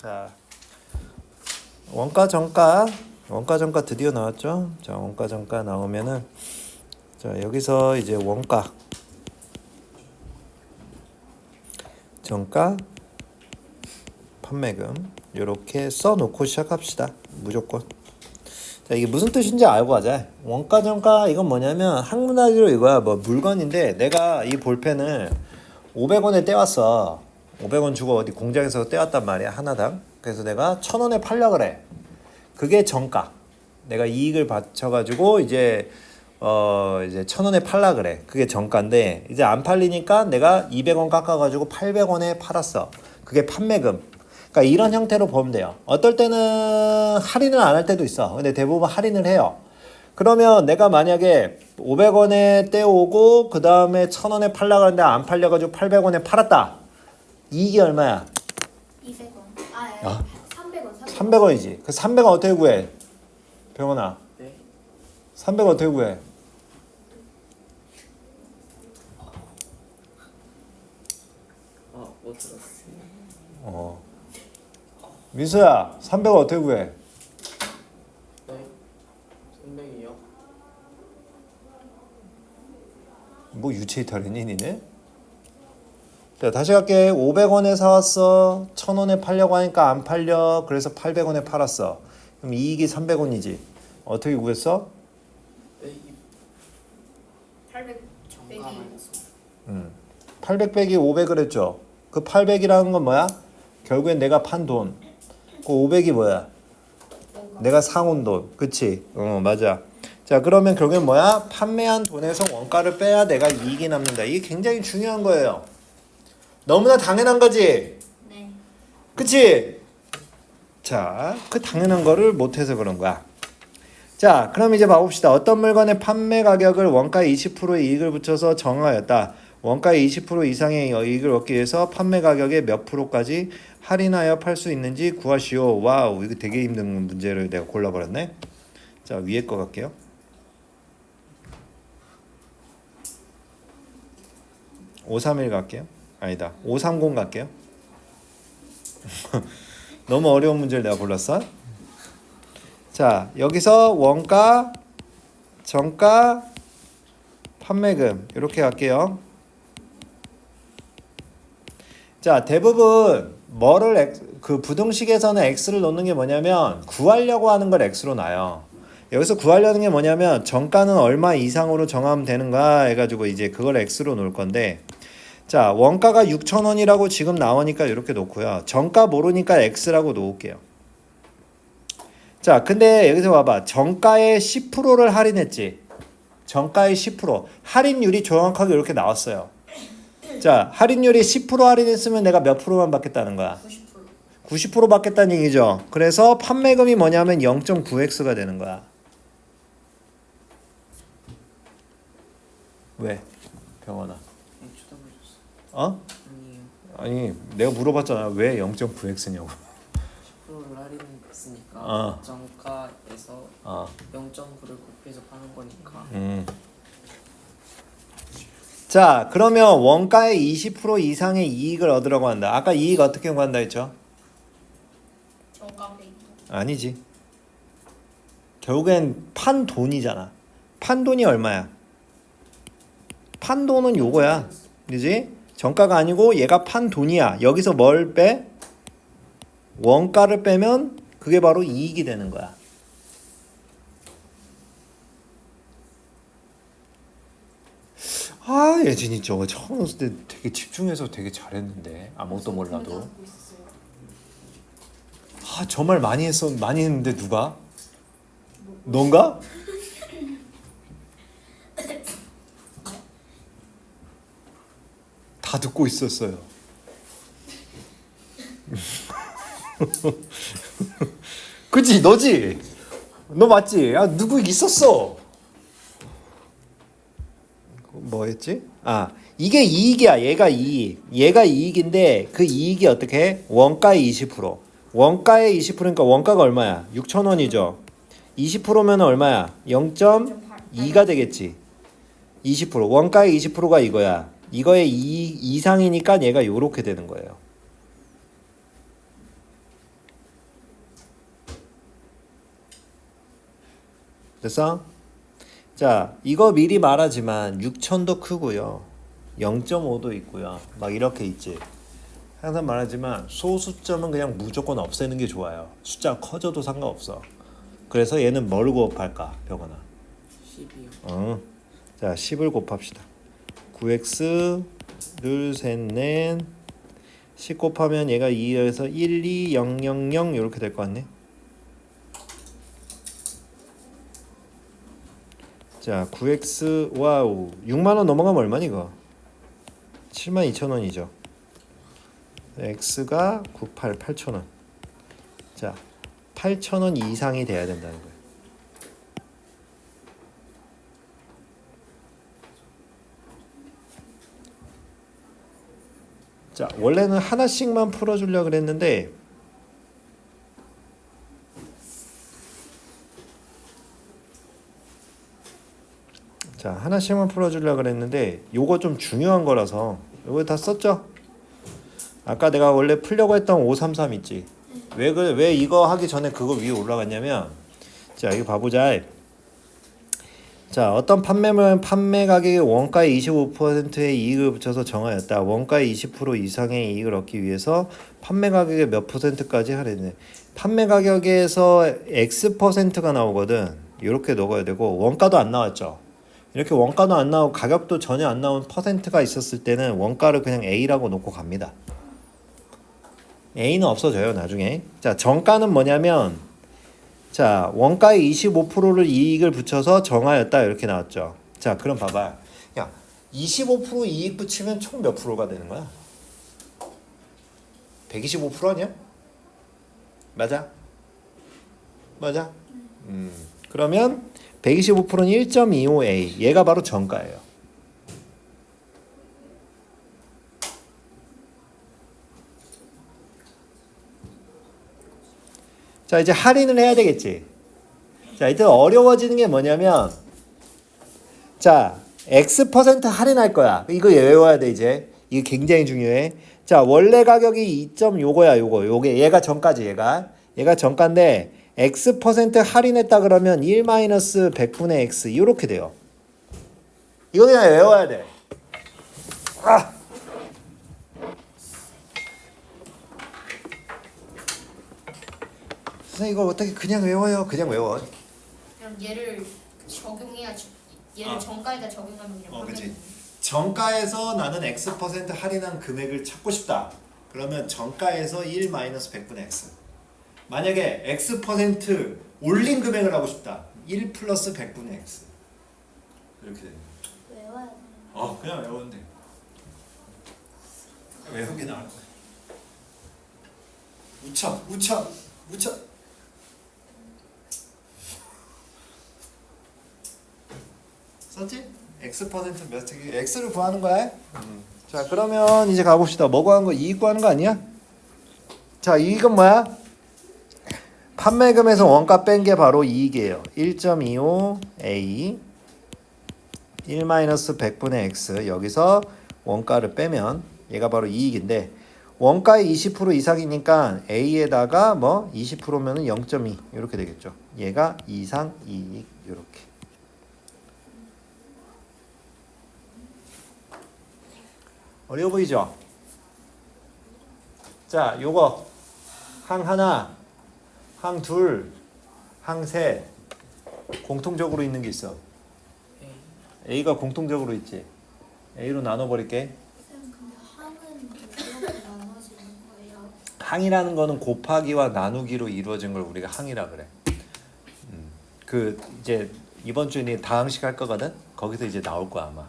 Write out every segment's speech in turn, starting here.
자 원가 정가 원가 정가 드디어 나왔죠. 자 원가 정가 나오면은 자 여기서 이제 원가 정가 판매금 이렇게 써 놓고 시작합시다. 무조건. 자 이게 무슨 뜻인지 알고 하자. 원가 정가 이건 뭐냐면 학문하기로 이거야. 뭐 물건인데 내가 이 볼펜을 500원에 떼왔어. 500원 주고 어디 공장에서 떼왔단 말이야 하나당. 그래서 내가 1000원에 팔려 그래. 그게 정가. 내가 이익을 받쳐가지고 이제 어 이제 1000원에 팔라 그래. 그게 정가인데 이제 안 팔리니까 내가 200원 깎아가지고 800원에 팔았어. 그게 판매금. 그러니까 이런 형태로 보면 돼요. 어떨 때는 할인을 안 할 때도 있어. 근데 대부분 할인을 해요. 그러면 내가 만약에 500원에 떼오고 그 다음에 1000원에 팔라 그랬는데 안 팔려가지고 800원에 팔았다. 이익이 얼마야? 200원. 아, 예. 아. 300원. 300원. 300원이지. 그 300원 어떻게 구해? 병원아. 네. 300원 어떻게 구해? 아, 못 들었어요. 어. 민수야, 300원 어떻게 구해? 네. 선배이요. 뭐 유체 이탈이니 니네? 자 다시 갈게 500원에 사왔어 1000원에 팔려고 하니까 안 팔려 그래서 800원에 팔았어 그럼 이익이 300원이지 어떻게 구했어? 네, 이800 정가 빼기. 마이너스. 음. 800 빼기 500을 했죠 그 800이라는 건 뭐야? 결국엔 내가 판 돈 그 500이 뭐야? 내가 사온 돈 그치? 어 맞아 자 그러면 결국엔 뭐야? 판매한 돈에서 원가를 빼야 내가 이익이 남는다 이게 굉장히 중요한 거예요 너무나 당연한 거지 네. 그치? 자, 그 당연한 거를 못해서 그런 거야. 자, 그럼 이제 봐봅시다. 어떤 물건의 판매 가격을 원가의 20%의 이익을 붙여서 정하였다. 원가의 20% 이상의 이익을 얻기 위해서 판매 가격의 몇 프로까지 할인하여 팔 수 있는지 구하시오. 와우, 이거 되게 힘든 문제를 내가 골라버렸네. 자, 위에 거 갈게요. (531) 갈게요 아니다 (530) 갈게요 너무 어려운 문제를 내가 골랐어. 자, 여기서 원가, 정가, 판매금 이렇게 갈게요. 자, 대부분 뭐를 X, 그 부등식에서는 x를 놓는 게 뭐냐면 구하려고 하는 걸 x로 놔요. 여기서 구하려는 게 뭐냐면 정가는 얼마 이상으로 정하면 되는가 해가지고 이제 그걸 x로 놓을 건데 자, 원가가 6,000원이라고 지금 나오니까 이렇게 놓고요. 정가 모르니까 X라고 놓을게요. 자, 근데 여기서 봐봐. 정가의 10%를 할인했지. 정가의 10%. 할인율이 정확하게 이렇게 나왔어요. 자, 할인율이 10% 할인했으면 내가 몇 프로만 받겠다는 거야? 90%. 90% 받겠다는 얘기죠. 그래서 판매금이 뭐냐면 0.9x가 되는 거야. 왜? 병원아. 네. 어? 아니 내가 물어봤잖아 왜 0.9x냐고 10%를 할인했으니까 어. 정가에서 아, 0.9를 곱해서 파는 거니까 음. 자 그러면 원가의 20% 이상의 이익을 얻으라고 한다 아까 이익 어떻게 구한다 했죠? 정가 빼기. 아니지 결국엔 판 돈이잖아 판 돈이 얼마야? 판 돈은 요거야 그지? 정가가 아니고 얘가 판 돈이야 여기서 뭘 빼? 원가를 빼면 그게 바로 이익이 되는 거야 아 예진이 저거 처음 했을 때 되게 집중해서 되게 잘했는데 아무것도 몰라도. 아 정말 많이 했어 많이 했는데 누가 넌가? 다 듣고 있었어요. 그치 너지? 너 맞지? 아 누구 있었어? 뭐 했지? 아 이게 이익이야 얘가 이익 얘가 이익인데 그 이익이 어떻게 해? 원가의 20% 원가의 20%니까 원가가 얼마야? 6천 원이죠 20%면 얼마야? 0.2가 되겠지 20% 원가의 20%가 이거야. 2 이거의 2 이상이니까 얘가 요렇게 되는 거예요. 됐어? 자, 이거 미리 말하지만 6천도 크고요. 0.5도 있고요. 막 이렇게 있지. 항상 말하지만 소수점은 그냥 무조건 없애는 게 좋아요. 숫자 커져도 상관없어. 그래서 얘는 뭘 곱할까, 병원아? 10이요. 어. 자, 10을 곱합시다. 9x 둘, 셋, 넷. 10 곱하면 얘가 2에서 1, 2, 0, 0, 0 이렇게 될 것 같네. 자, 9x 와우. 6만 원 넘어가면 얼마니 이거? 7만 2천 원이죠. x가 98 8천 원. 자, 8천 원 이상이 돼야 된다는 거 자, 원래는 하나씩만 풀어주려 그랬는데 자, 하나씩만 풀어주려 그랬는데 요거 좀 중요한 거라서 요거 다 썼죠? 아까 내가 원래 풀려고 했던 533 있지? 왜 그래? 왜 이거 하기 전에 그거 위에 올라갔냐면 자, 이거 봐보자. 자, 어떤 판매물은 판매 가격의 원가의 25%의 이익을 붙여서 정하였다. 원가의 20% 이상의 이익을 얻기 위해서 판매 가격의 몇 퍼센트까지 하려네. 판매 가격에서 X 퍼센트가 나오거든. 이렇게 넣어야 되고 원가도 안 나왔죠. 이렇게 원가도 안 나오고 가격도 전혀 안 나온 퍼센트가 있었을 때는 원가를 그냥 A라고 놓고 갑니다. A는 없어져요, 나중에. 자, 정가는 뭐냐면 자, 원가의 25%를 이익을 붙여서 정하였다 이렇게 나왔죠. 자, 그럼 봐봐. 야, 25% 이익 붙이면 총 몇 프로가 되는 거야? 125% 아니야? 맞아? 맞아? 음. 그러면 125%는 1.25A. 얘가 바로 정가예요. 자, 이제 할인을 해야 되겠지. 자, 이제 어려워지는 게 뭐냐면, 자, X 퍼센트 할인할 거야. 이거 외워야 돼, 이제. 이게 굉장히 중요해. 자, 원래 가격이 2점 요거야, 요거. 요게, 얘가 전까지, 얘가. 얘가 전가인데, X 퍼센트 할인했다 그러면 1 마이너스 100분의 X. 이렇게 돼요. 이거 그냥 외워야 돼. 아! 선생님 이거 어떻게 그냥 외워요? 그냥 외워. 그럼 얘를 적용해야 지- 얘를 아. 정가에다 적용하면 그냥 어, 그치. 판매- 정가에서 나는 X 퍼센트 할인한 금액을 찾고 싶다. 그러면 정가에서 1 마이너스 100분의 X. 만약에 X 퍼센트 올린 금액을 하고 싶다. 1 플러스 100분의 X. 이렇게 됩니다. 외워야 돼. 어, 그냥 외우면 돼. 외우는 게 나을 거야. 우천, 우천, 우천. 썼지? X 퍼센트 몇 개? X를 구하는 거야. 자, 그러면 이제 가봅시다. 뭐 구하는 거? 이익 구하는 거 아니야? 자, 이익은 뭐야? 판매금에서 원가 뺀 게 바로 이익이에요. 1.25A 1 마이너스 100분의 x 여기서 원가를 빼면 얘가 바로 이익인데 원가의 20% 이상이니까 a에다가 뭐 20%면은 0.2 이렇게 되겠죠. 얘가 이상 이익 이렇게. 어려워 보이죠? 자, 요거 항 하나, 항 둘, 항 셋 공통적으로 있는 게 있어. A. A가 공통적으로 있지. A로 나눠버릴게. 항이라는 거는 곱하기와 나누기로 이루어진 걸 우리가 항이라 그래. 음, 그 이제 이번 주에 네 다항식 할 거거든. 거기서 이제 나올 거야 아마.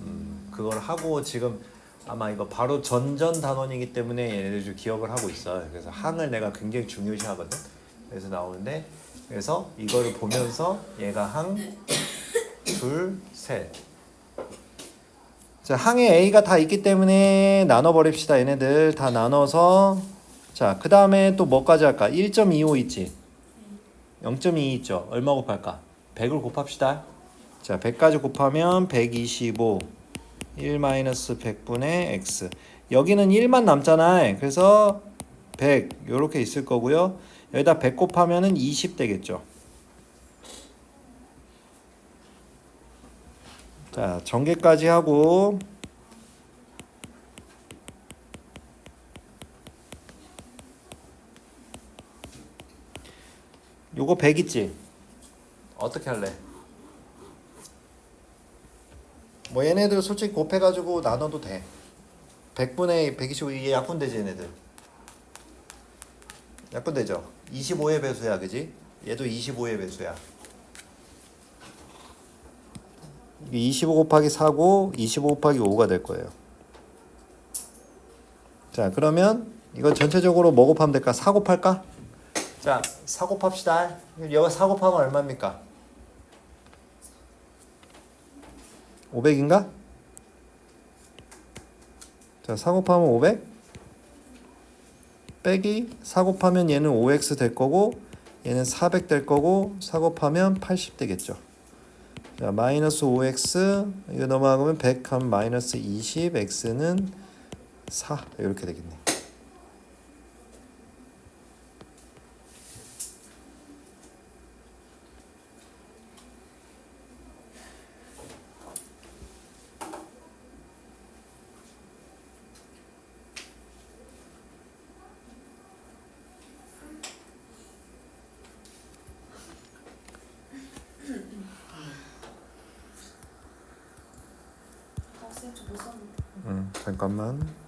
음, 그걸 하고 지금 아마 이거 바로 전전 단원이기 때문에 얘네들 좀 기억을 하고 있어. 그래서 항을 내가 굉장히 중요시하거든. 그래서 나오는데 그래서 이거를 보면서 얘가 항, 둘, 셋. 자, 항에 A가 다 있기 때문에 나눠 버립시다. 얘네들 다 나눠서 자, 그 다음에 또 뭐까지 할까? 1.25 있지? 0.2 있죠? 얼마 곱할까? 100을 곱합시다. 자, 100까지 곱하면 125. 1 100분의 x. 여기는 1만 남잖아요. 그래서 100 이렇게 있을 거고요. 여기다 100 곱하면은 20 되겠죠. 자 전개까지 하고. 요거 100 있지? 어떻게 할래? 뭐 얘네들 솔직히 곱해가지고 나눠도 돼 100분의 125 이게 약분되지 얘네들 약분되죠 25의 배수야 그지? 얘도 25의 배수야 이게 25 곱하기 4고 25 곱하기 5가 될 거예요 자 그러면 이거 전체적으로 뭐 곱하면 될까? 4 곱할까? 자, 4 곱합시다. 여기 4 곱하면 얼마입니까? 500인가? 자, 4 곱하면 500. 빼기 4 곱하면 얘는 5x 될 거고 얘는 400 될 거고 4 곱하면 80 되겠죠. 자, 마이너스 5x 이거 넘어가면 100 하면 마이너스 20 x는 4 이렇게 되겠네. 음, 잠깐만.